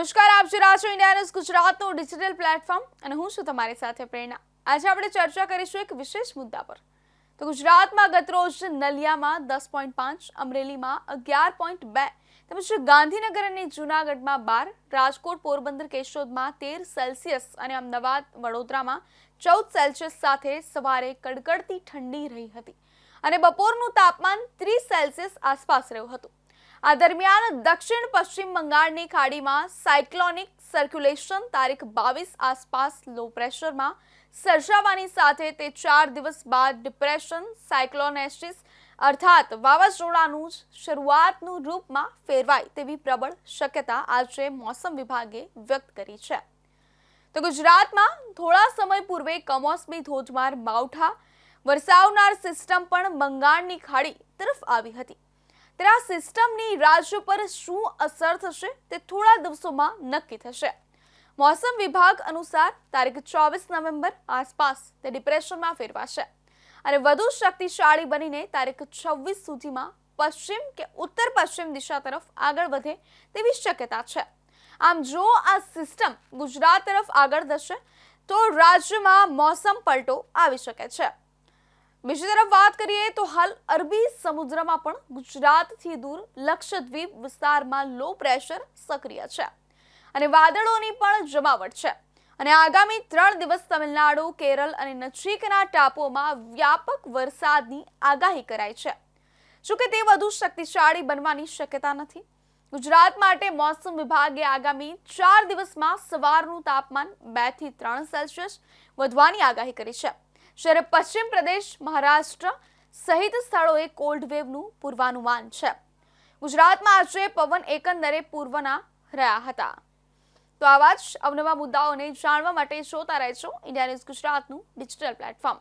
નમસ્કાર, આપ જોઈ રહ્યા ઇન્ડિયા ન્યૂઝ ગુજરાતનું ડિજિટલ પ્લેટફોર્મ અને હું છું તમારી સાથે પ્રેરણા. આજે આપણે ચર્ચા કરીશું એક વિશેષ મુદ્દા પર. તો ગુજરાતમાં ગતરોજ નલિયામાં દસ પોઈન્ટ પાંચ, અમરેલીમાં અગિયાર પોઈન્ટ બે, તેમજ ગાંધીનગર અને જૂનાગઢમાં બાર, રાજકોટ પોરબંદર કેશોદમાં તેર સેલ્સિયસ અને અમદાવાદ વડોદરામાં ચૌદ સેલ્સિયસ સાથે સવારે કડકડતી ઠંડી રહી હતી. અને બપોરનું તાપમાન ત્રીસ સેલ્સિયસ આસપાસ રહ્યું હતું. આ દરમિયાન દક્ષિણ પશ્ચિમ બંગાળની ખાડીમાં સાયક્લોનિક સર્ક્યુલેશન તારીખ બાવીસ આસપાસ લો પ્રેશરમાં સર્જાવાની સાથે તે ચાર દિવસ બાદ ડિપ્રેશન સાયક્લોનેસ્ટિસ અર્થાત વાવાઝોડાનું શરૂઆતનું રૂપમાં ફેરવાય તેવી પ્રબળ શક્યતા આજે મોસમ વિભાગે વ્યક્ત કરી છે. તો ગુજરાતમાં થોડા સમય પૂર્વે કમોસમી ધોધમાર માવઠા વરસાવનાર સિસ્ટમ પણ બંગાળની ખાડી તરફ આવી હતી. ત્યારે આ સિસ્ટમની રાજ્ય પર શું અસર થશે તે થોડા દિવસોમાં નક્કી થશે. મોસમ વિભાગ અનુસાર તારીખ ચોવીસ નવેમ્બર આસપાસ તે ડિપ્રેશનમાં ફેરવાશે. અને વધુ શક્તિશાળી બનીને તારીખ છવ્વીસ સુધીમાં પશ્ચિમ કે ઉત્તર પશ્ચિમ દિશા તરફ આગળ વધે તેવી શક્યતા છે. આમ જો આ સિસ્ટમ ગુજરાત તરફ આગળ જશે તો રાજ્યમાં મોસમ પલટો આવી શકે છે. બીજી તરફ વાત કરીએ તો હાલ અરબી સમુદ્રમાં પણ ગુજરાતથી દૂર લક્ષદ્વીપ વિસ્તારમાં લો પ્રેશર સક્રિય છે. અને વાદળોની પણ જમાવટ છે. અને આગામી ત્રણ દિવસ તમિલનાડુ, કેરળ અને નજીકના ટાપુઓમાં વ્યાપક વરસાદની આગાહી કરાઈ છે. જોકે તે વધુ શક્તિશાળી બનવાની શક્યતા નથી? ગુજરાત માટે મોસમ વિભાગે આગામી ચાર દિવસમાં સવારનું તાપમાન બેથી ત્રણ સેલ્સિયસ વધવાની આગાહી કરી છે. જ્યારે પશ્ચિમ પ્રદેશ, મહારાષ્ટ્ર સહિત સ્થળોએ કોલ્ડ વેવનું પૂર્વાનુમાન છે. ગુજરાતમાં આજે પવન એકંદરે પૂર્વના રહ્યા હતા. તો આવા જ અવનવા મુદ્દાઓને જાણવા માટે જોતા રહેશો ઇન્ડિયા ન્યૂઝ ગુજરાતનું ડિજિટલ પ્લેટફોર્મ.